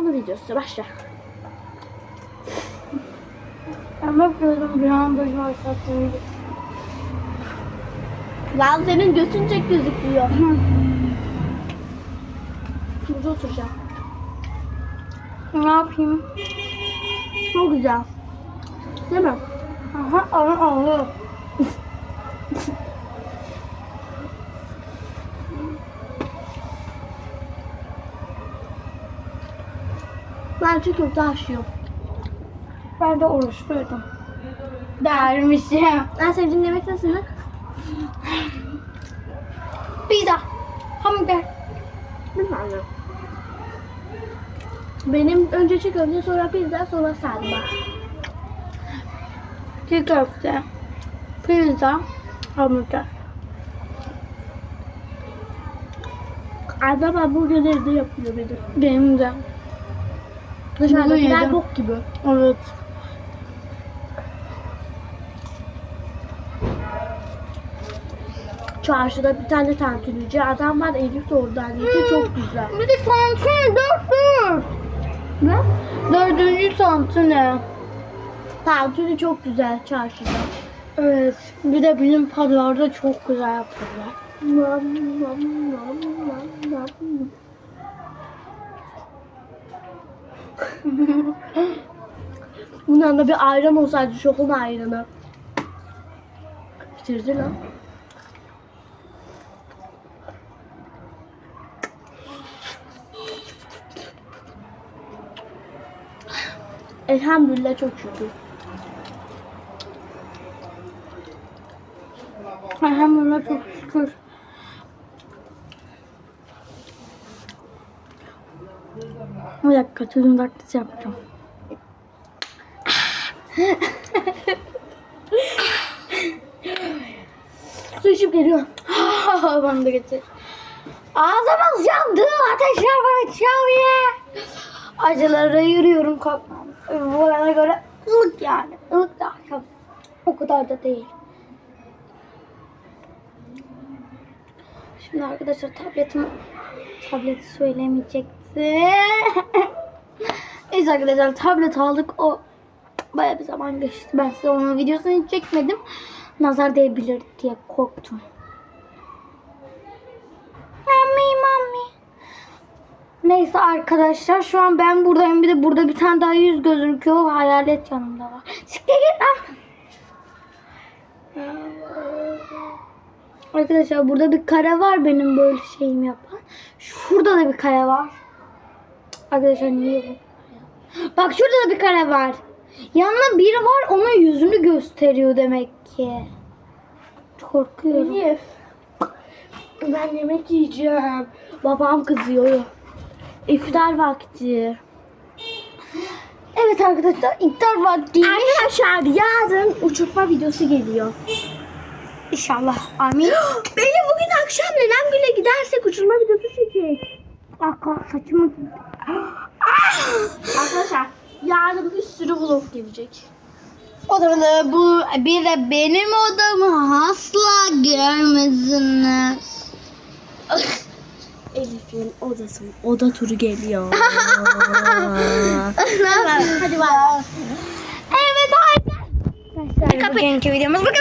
Ana videosu başla. Ben bakıyordum bir an başıma başlattığım Lan senin götün çek gözüküyor. Burada oturacağım. Ne yapayım? Çok güzel. Değil mi? Aha ama ağlıyor. Ben çiğ köfte haşlıyorum. Ben de oruçluydum. Dermişim. En sevdiğin yemek nasıl? Pizza. Hamburger. Bilmem Benim önce çiğ köfte sonra pizza sonra sarma. Çiğ köfte. Pizza. Hamburger. Adam hamburgerleri de yapıyor benim. Benim de. Dışarıdakiler bok gibi. Evet. Çarşıda bir tane tantunici adam var Elif de oradan yedi çok güzel. Bir de santun dört dört. Ne? Dördüncü santune. Tantuni çok güzel çarşıda. Evet. Bir de bizim pazarda çok güzel yapıyorlar. Nam, nam, nam, nam, nam. Bunun yanında bir ayran olsaydı şokun ayranı. Bitirdi lan. Elhamdülillah çok şükür. Elhamdülillah çok şükür. Bir dakika çocuğum taklidi yapacağım. Su içip geliyor. Bana da getir. Ağzımız yandı. Ateşler var içeriye. Acılara yürüyorum. Bana göre ılık yani. Ilık da akşam. O kadar da değil. Şimdi arkadaşlar tabletim tableti söylemeyecektim. Neyse arkadaşlar tablet aldık. O baya bir zaman geçti. Ben size onun videosunu çekmedim. Nazar değebilir diye korktum. Mami mami. Neyse arkadaşlar şu an ben buradayım. Bir de burada bir tane daha yüz gözüküyor. Hayalet yanımda var. Siktir git lan. Arkadaşlar burada bir kare var benim böyle şeyim yapan. Şurada da bir kare var. Arkadaşlar niye bu? Bak şurada da bir kare var. Yanında biri var onun yüzünü gösteriyor demek ki. Korkuyorum. Elif. Ben yemek yiyeceğim. Babam kızıyor. İftar vakti. Evet arkadaşlar iftar vakti. Arkadaşlar yarın uçurtma videosu geliyor. İnşallah. Amin. Benim bugün akşam nenem güle gidersek uçurma videosu çekecek. Aka saçımı. Arkadaşlar yarın bir sürü vlog gelecek. Odamda bu bir de benim odamı asla görmezsiniz. Elif'in odasının oda turu geliyor. Hadi bay. Evet arkadaşlar. Bugünkü videomuz bu kadar.